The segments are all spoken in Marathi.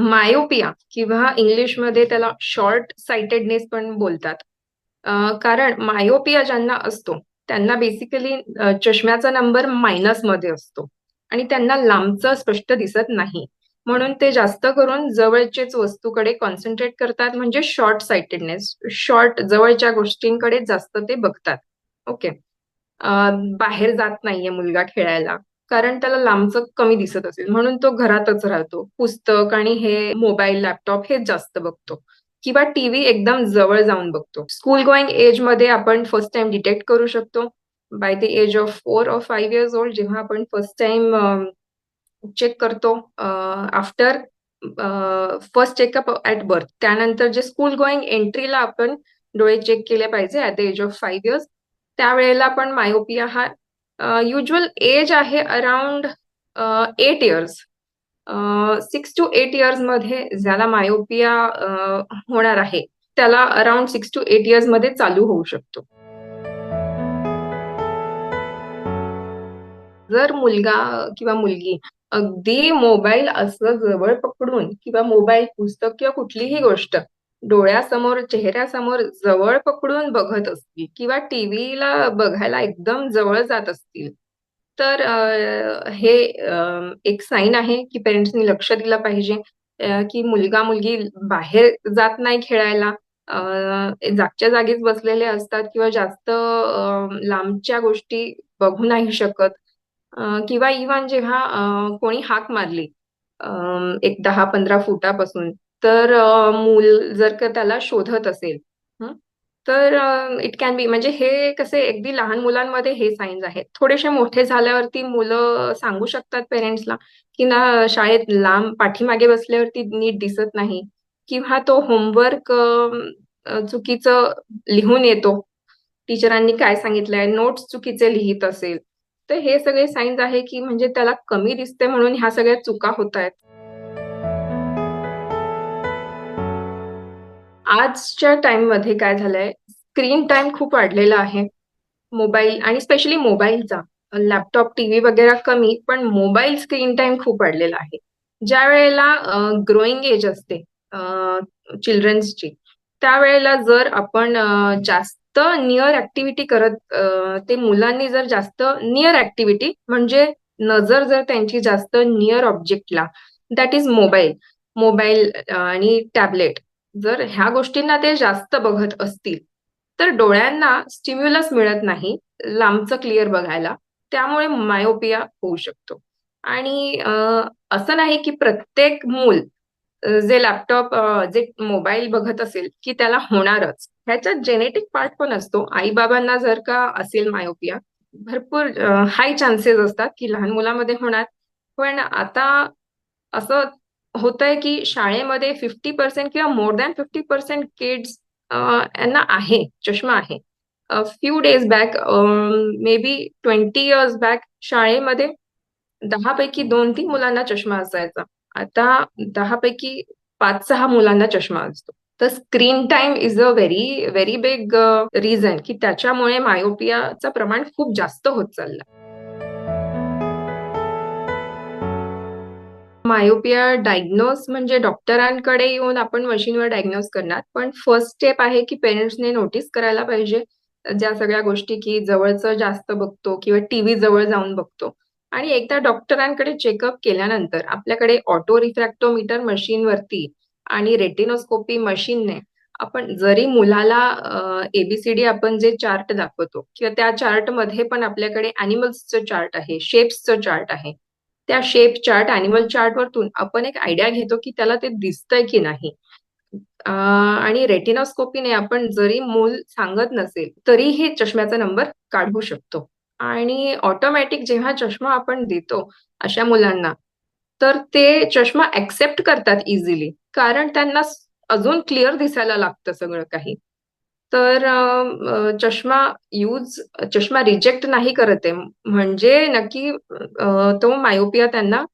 मायोपिया किंवा इंग्लिशमध्ये त्याला शॉर्ट साइटेडनेस पण बोलतात. कारण मायोपिया ज्यांना असतो, त्यांना बेसिकली चष्म्याचा नंबर मायनसमध्ये असतो आणि त्यांना लांबचं स्पष्ट दिसत नाही. म्हणून ते जास्त करून जवळचेच वस्तूकडे कॉन्सन्ट्रेट करतात म्हणजे शॉर्ट साइटेडनेस. शॉर्ट जवळच्या गोष्टींकडे जास्त ते बघतात. ओके. बाहेर जात नाहीये मुलगा खेळायला, कारण त्याला लांबचं कमी दिसत असेल, म्हणून तो घरातच राहतो. पुस्तक आणि हे मोबाईल, लॅपटॉप हे जास्त बघतो किंवा टीव्ही एकदम जवळ जाऊन बघतो. स्कूल गोइंग एजमध्ये आपण फर्स्ट टाइम डिटेक्ट करू शकतो. By the age of four or five years old जेव्हा आपण फर्स्ट टाइम चेक करतो after first checkup at birth. त्यानंतर जे स्कूल गोइंग एंट्रीला आपण डोळे चेक केले पाहिजे at the age of five years. त्यावेळेला पण मायोपिया हा युज्युअल एज आहे around eight years. Uh, 6 two 8 इयर्समध्ये ज्याला मायोपिया होणार आहे, त्याला अराउंड सिक्स टू 8 इयर्समध्ये चालू होऊ शकतो. जर मुलगा किंवा मुलगी अगदी मोबाईल असं जवळ पकडून किंवा मोबाईल, पुस्तक किंवा कुठलीही गोष्ट डोळ्यासमोर, चेहऱ्यासमोर जवळ पकडून बघत असतील किंवा टीव्हीला बघायला एकदम जवळ जात असतील, तर हे एक साइन आहे की पेरेंट्सनी लक्ष दिलं पाहिजे की मुलगा-मुलगी बाहेर जात नाही खेळायला. जागच्या जागीच बसलेले असतात किंवा जास्त लांबच्या गोष्टी बघू नाही शकत. किंवा इव्हन जेव्हा कोणी हाक मारली एक 10-15 फुटापासून, तर मूल जर का त्याला शोधत असेल, तर इट कॅन बी म्हणजे हे कसे अगदी लहान मुलांमध्ये हे साईन्स आहेत. थोडेसे मोठे झाल्यावरती मुलं सांगू शकतात पेरेंट्सला, की ना शाळेत लांब पाठीमागे बसल्यावरती नीट दिसत नाही किंवा तो होमवर्क चुकीचं लिहून येतो. टीचरांनी काय सांगितलंय, नोट्स चुकीचे लिहित असेल, तर हे सगळे साइन्स आहे की म्हणजे त्याला कमी दिसते म्हणून ह्या सगळ्या चुका होतायत. आजच्या टाईममध्ये काय झालंय, स्क्रीन टाइम खूप वाढलेला आहे. मोबाईल आणि स्पेशली मोबाईलचा. लॅपटॉप, टीव्ही वगैरे कमी, पण मोबाईल स्क्रीन टाइम खूप वाढलेला आहे. ज्या वेळेला ग्रोइंग एज असते चिल्ड्रन्सची, त्यावेळेला जर आपण जास्त निअर ऍक्टिव्हिटी करत ते मुलांनी जर जास्त निअर ऍक्टिव्हिटी म्हणजे नजर जर त्यांची जास्त निअर ऑब्जेक्टला दॅट इज मोबाईल, मोबाईल आणि टॅबलेट जर ह्या गोष्टींना ते जास्त बघत असतील, तर डोळ्यांना स्टिम्युलस मिळत नाही लांबचं क्लिअर बघायला. त्यामुळे मायोपिया होऊ शकतो. आणि असं नाही की प्रत्येक मूल जे लॅपटॉप जे मोबाईल बघत असेल, की त्याला होणारच. ह्याच्यात जेनेटिक पार्ट पण असतो. आई-बाबांना जर का असेल मायोपिया, भरपूर हाय चान्सेस असतात की लहान मुलामध्ये होणार. पण आता असं होतंय की शाळेमध्ये 50% किंवा मोर दॅन 50% किड्स यांना आहे, चष्मा आहे. Few days back may be 20 years back शाळेमध्ये 10 पैकी 2-3 मुलांना चष्मा असायचा. आता 10 पैकी 5-6 मुलांना चष्मा असतो. तर screen time is a very, very big reason की त्याच्यामुळे मायोपियाचं प्रमाण खूप जास्त होत चाललंय. मायोपिया डायग्नोज म्हणजे डॉक्टरांकडे येऊन आपण मशीनवर डायग्नोज करणार. पण फर्स्ट स्टेप आहे की पेरेंट्सने नोटीस करायला पाहिजे, ज्या सगळ्या गोष्टी की जवळचं जास्त बघतो किंवा टीव्ही जवळ जाऊन बघतो. आणि एकदा डॉक्टरांकडे चेकअप केल्यानंतर आपल्याकडे ऑटो रिफ्रॅक्टोमीटर मशीनवरती आणि रेटिनोस्कोपी मशीनने आपण जरी मुलाला एबीसीडी आपण जे चार्ट दाखवतो किंवा त्या चार्टमध्ये पण आपल्याकडे अॅनिमल्सचं चार्ट आहे, शेप्सचं चार्ट आहे. त्या शेप चार्ट, ॲनिमल चार्टवरतून आपण एक आयडिया घेतो, की त्याला ते दिसतंय की नाही. आणि रेटिनोस्कोपीने आपण जरी मूल सांगत नसेल, तरीही चष्म्याचा नंबर काढू शकतो. आणि ऑटोमॅटिक जेव्हा चष्मा आपण देतो अशा मुलांना, तर ते चष्मा एक्सेप्ट करतात इझिली. कारण त्यांना अजून क्लिअर दिसायला लागतं सगळं काही. तर चष्मा यूज चष्मा रिजेक्ट नाही करत आहे. म्हणजे नक्की तो मायोपिया त्यांना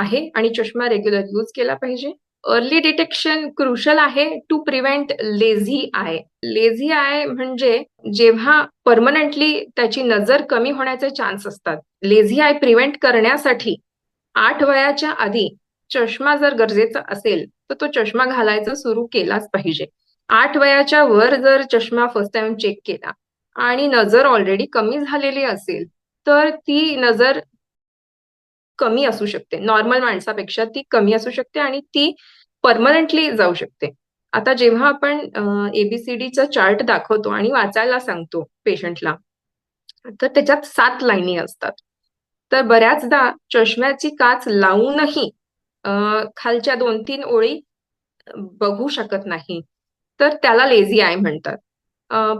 आहे आणि चष्मा रेग्युलर यूज केला पाहिजे. अर्ली डिटेक्शन क्रुशल आहे to prevent lazy eye. Lazy eye म्हणजे जेव्हा परमनंटली त्याची नजर कमी होण्याचे चान्स असतात. लेझी आय प्रिव्हेंट करण्यासाठी आठ वयाच्या आधी चष्मा जर गरजेचा असेल तर तो चष्मा घालायचा सुरू केलाच पाहिजे आठ वयाच्या वर जर चष्मा फर्स्ट टाइम चेक केला आणि नजर ऑलरेडी कमी झालेली असेल तर ती नजर कमी असू शकते. नॉर्मल माणसापेक्षा ती कमी असू शकते आणि ती परमनंटली जाऊ शकते. आता जेव्हा आपण एबीसीडीचा चार्ट दाखवतो आणि वाचायला सांगतो पेशंटला तर त्याच्यात सात लाईनी असतात. तर बऱ्याचदा चष्म्याची काच लावूनही खालच्या दोन तीन ओळी बघू शकत नाही. तर त्याला लेझी आय म्हणतात.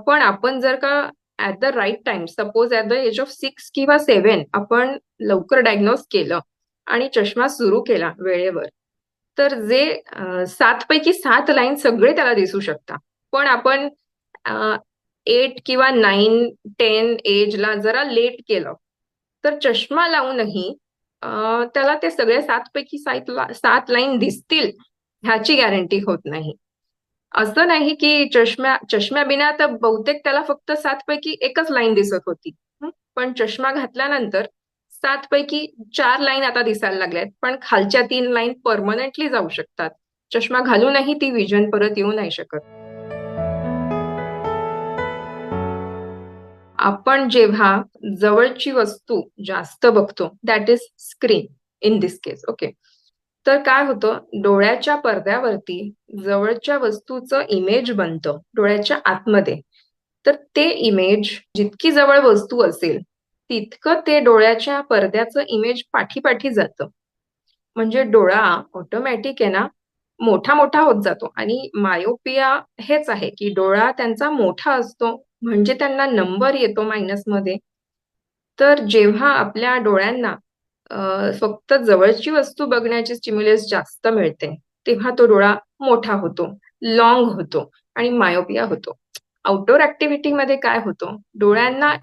पण आपण जर का at the right time suppose at the age of six किंवा सेव्हन आपण लवकर डायग्नोज केलं आणि चष्मा सुरू केला वेळेवर तर जे सात पैकी सात लाईन सगळे त्याला दिसू शकतात. पण आपण एट किंवा नाईन टेन एजला जरा लेट केलं तर चष्मा लावूनही त्याला ते सगळे सात पैकी सात सात लाईन दिसतील ह्याची गॅरंटी होत नाही. असं नाही की चष्म्या चष्म्या बिना तर बहुतेक त्याला फक्त सात पैकी एकच लाईन दिसत होती. पण चष्मा घातल्यानंतर सात पैकी चार लाईन आता दिसायला लागल्यात पण खालच्या तीन लाईन परमनंटली जाऊ शकतात. चष्मा घालूनही ती विजन परत येऊ नाही शकत. आपण जेव्हा जवळची वस्तू जास्त बघतो that is screen in this case okay तर काय होतं? डोळ्याच्या पडद्यावरती जवळच्या वस्तूचं इमेज बनतं डोळ्याच्या आतमध्ये. तर ते इमेज जितकी जवळ वस्तू असेल तितकं ते डोळ्याच्या पडद्याचं इमेज पाठीपाठी जातं. म्हणजे डोळा ऑटोमॅटिक आहे ना मोठा मोठा होत जातो. आणि मायोपिया हेच आहे की डोळा त्यांचा मोठा असतो म्हणजे त्यांना नंबर येतो मायनसमध्ये. तर जेव्हा आपल्या डोळ्यांना फक्त जवळची वस्तू बघण्याची स्टिम्युलस जास्त मिळते तेव्हा तो डोळा मोठा होतो लॉंग होतो आणि मायोपिया होतो. आउटडोर ऍक्टिव्हिटी मध्ये काय होतो? डोळ्यांना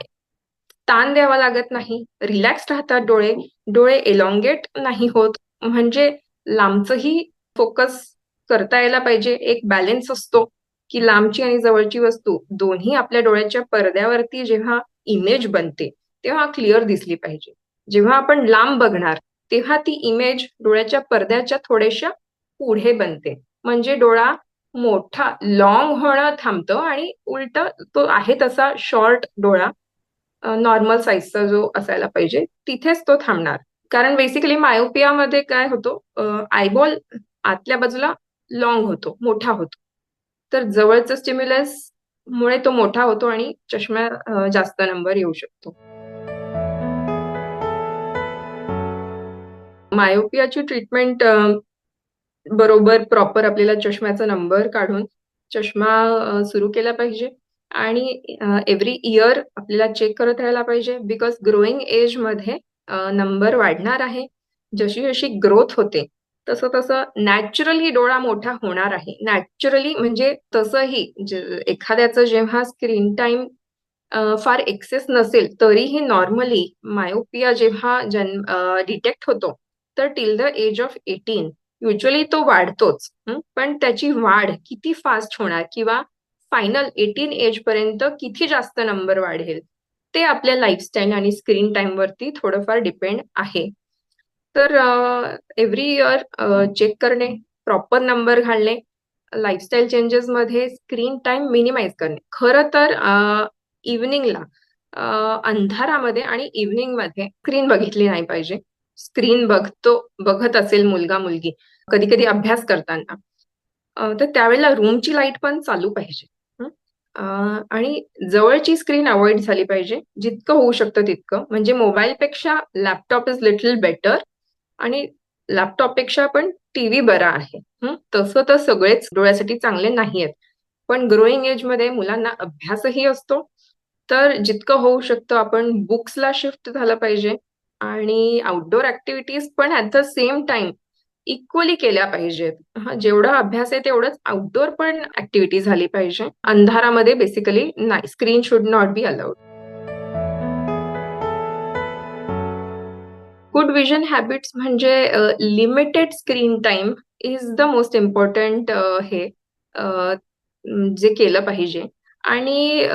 ताण द्यावा लागत नाही रिलॅक्स राहतात डोळे डोळे एलॉंगेट नाही होत म्हणजे लांबचंही फोकस करता यायला पाहिजे एक बॅलेन्स असतो की लांबची आणि जवळची वस्तू दोन्ही आपल्या डोळ्याच्या पडद्यावरती जेव्हा इमेज बनते तेव्हा क्लिअर दिसली पाहिजे. जेव्हा आपण लांब बघणार तेव्हा ती इमेज डोळ्याच्या पडद्याच्या थोड्याशा पुढे बनते. म्हणजे डोळा मोठा लॉंग होणं थांबतं आणि उलट तो आहे तसा शॉर्ट डोळा नॉर्मल साईजचा जो असायला पाहिजे तिथेच तो थांबणार. कारण बेसिकली मायोपियामध्ये काय होतो आयबॉल आतल्या बाजूला लॉंग होतो मोठा होतो. तर जवळचं स्टिम्युलस मुळे तो मोठा होतो आणि चष्म्या जास्त नंबर येऊ शकतो. मायोपियाची ट्रीटमेंट बरोबर प्रॉपर आपल्याला चष्म्याचा नंबर काढून चष्मा सुरू केला पाहिजे. आणि एव्हरी इयर आपल्याला चेक करत राहायला पाहिजे बिकॉज ग्रोईंग एजमध्ये नंबर वाढणार आहे. जशी जशी ग्रोथ होते तसं तसं नॅचरली डोळा मोठा होणार आहे. नॅचरली म्हणजे तसंही एखाद्याचं जेव्हा स्क्रीन टाइम फार एक्सेस नसेल तरीही नॉर्मली मायोपिया जेव्हा जन्म डिटेक्ट होतो तर till the age of eighteen usually तो वाढतोच पण त्याची वाढ किती फास्ट होणार किंवा फायनल एटीन एज पर्यंत किती जास्त नंबर वाढेल ते आपल्या लाईफस्टाईल आणि स्क्रीन टाइम वरती थोडंफार डिपेंड आहे. तर एव्हरी इयर चेक करणे प्रॉपर नंबर घालणे लाईफस्टाईल चेंजेस मध्ये स्क्रीन टाइम मिनिमाइज करणे. खरं तर इव्हनिंगला अंधारामध्ये आणि इव्हनिंगमध्ये स्क्रीन बघितली नाही पाहिजे. स्क्रीन बघतो बघत असेल मुलगा मुलगी कधी कधी अभ्यास करताना. तर त्यावेळेला रूमची लाइट पण चालू पाहिजे. आणि जवळची स्क्रीन अवॉइड झाली पाहिजे. जितकं होऊ शकतं तितकं. म्हणजे मोबाईलपेक्षा लॅपटॉप इज लिटल बेटर आणि लॅपटॉपपेक्षा पण टीव्ही बरा आहे. तसं तर सगळेच डोळ्यासाठी चांगले नाही आहेत. पण ग्रोईंग एजमध्ये मुलांना अभ्यासही असतो. तर जितकं होऊ शकतं आपण बुक्सला शिफ्ट झालं पाहिजे. आणि आउटडोर ऍक्टिव्हिटीज पण at the same time equally केल्या पाहिजेत. जेवढा अभ्यास आहे तेवढंच आउटडोर पण ऍक्टिव्हिटी झाली पाहिजे. अंधारामध्ये बेसिकली नाही screen should not be allowed good vision habits म्हणजे limited screen time is the most important हे जे केलं पाहिजे. आणि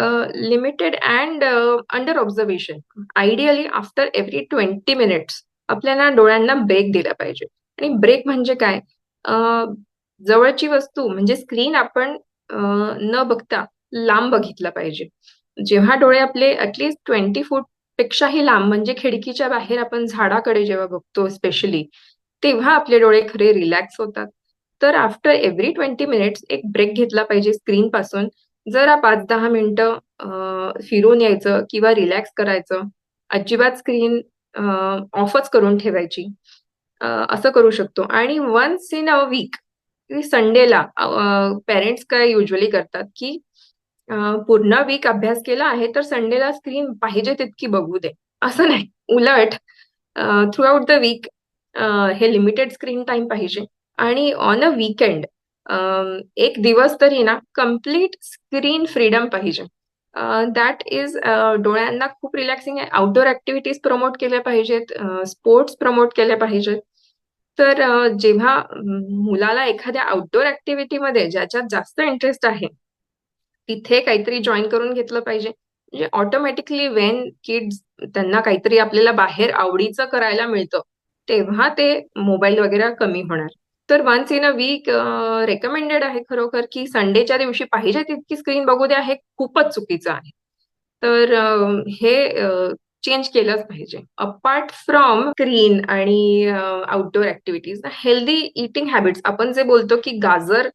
limited and under observation ideally after every twenty minutes आपल्याला डोळ्यांना ब्रेक दिला पाहिजे आणि ब्रेक म्हणजे काय जवळची वस्तू म्हणजे स्क्रीन आपण न बघता लांब बघितलं पाहिजे. जेव्हा डोळे आपले अटलिस्ट ट्वेंटी फूट पेक्षाही लांब म्हणजे खिडकीच्या बाहेर आपण झाडाकडे जेव्हा बघतो स्पेशली, तेव्हा आपले डोळे खरे रिलॅक्स होतात. तर आफ्टर एव्हरी 20 मिनिट्स एक ब्रेक घेतला पाहिजे स्क्रीन पासून जरा 5-10 मिनिटं फिरून यायचं किंवा रिलॅक्स करायचं. अजिबात स्क्रीन ऑफच करून ठेवायची. असं करू शकतो आणि वन्स इन अ वीक संडेला पेरेंट्स काय युजली करतात, की पूर्ण वीक अभ्यास केला आहे, तर संडेला स्क्रीन पाहिजे तितकी बघू दे. असं नाही. उलट थ्रू थ्रूआउट द वीक हे लिमिटेड स्क्रीन टाइम पाहिजे आणि ऑन अ वीकेंड एक दिवस तरी ना कंप्लीट स्क्रीन फ्रीडम पाहिजे. दॅट इज डोळ्यांना खूप रिलॅक्सिंग आहे. आउटडोर ऍक्टिव्हिटीज प्रमोट केल्या पाहिजेत, स्पोर्ट्स प्रमोट केले पाहिजेत. तर जेव्हा मुलाला एखाद्या आउटडोर ऍक्टिव्हिटीमध्ये ज्याच्यात जास्त इंटरेस्ट आहे, तिथे काहीतरी जॉईन करून घेतलं पाहिजे. म्हणजे ऑटोमॅटिकली वेन किड्स त्यांना काहीतरी आपल्याला बाहेर आवडीचं करायला मिळतं, तेव्हा ते मोबाईल वगैरे कमी होणार. तर once in a week recommended आहे खरोखर, की संडेच्या दिवशी पाहिजे तितकी स्क्रीन बघू द्या, हे खूपच चुकीचं आहे. तर हे चेंज केलंच पाहिजे. अपार्ट फ्रॉम स्क्रीन आणि outdoor activities healthy eating habits आपण जे बोलतो, की गाजर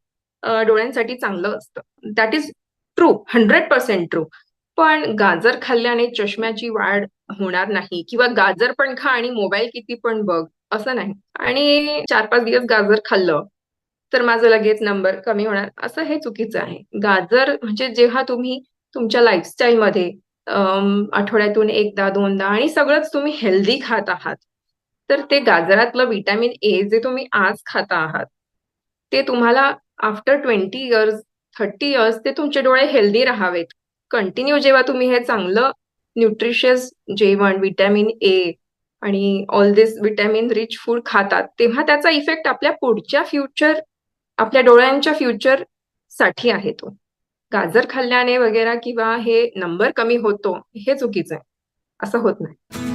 डोळ्यांसाठी चांगलं असतं. That is true, 100% true. पण गाजर खाल्ल्याने चष्म्याची वाढ होणार नाही किंवा गाजर पण खा आणि मोबाईल किती पण बघ, असं नाही. आणि 4-5 दिवस गाजर खाल्लं, तर माझं लगेच नंबर कमी होणार, असं हे चुकीचं आहे. गाजर म्हणजे जेव्हा तुम्ही तुमच्या लाईफस्टाईलमध्ये आठवड्यातून एकदा, दोनदा आणि सगळंच तुम्ही हेल्दी खात आहात, तर ते गाजरातलं व्हिटॅमिन ए जे तुम्ही आज खाता आहात, ते तुम्हाला आफ्टर 20 इयर्स, 30 इयर्स ते तुमचे डोळे हेल्दी राहावेत. कंटिन्यू जेव्हा तुम्ही हे चांगलं न्यूट्रिशियस जेवण, व्हिटॅमिन ए आणि all this vitamin rich food खातात, तेव्हा त्याचा इफेक्ट आपल्या पुढच्या फ्युचर आपल्या डोळ्यांच्या फ्युचरसाठी आहे तो. गाजर खाल्ल्याने वगैरे किंवा हे नंबर कमी होतो, हे चुकीचं आहे. असं होत नाही.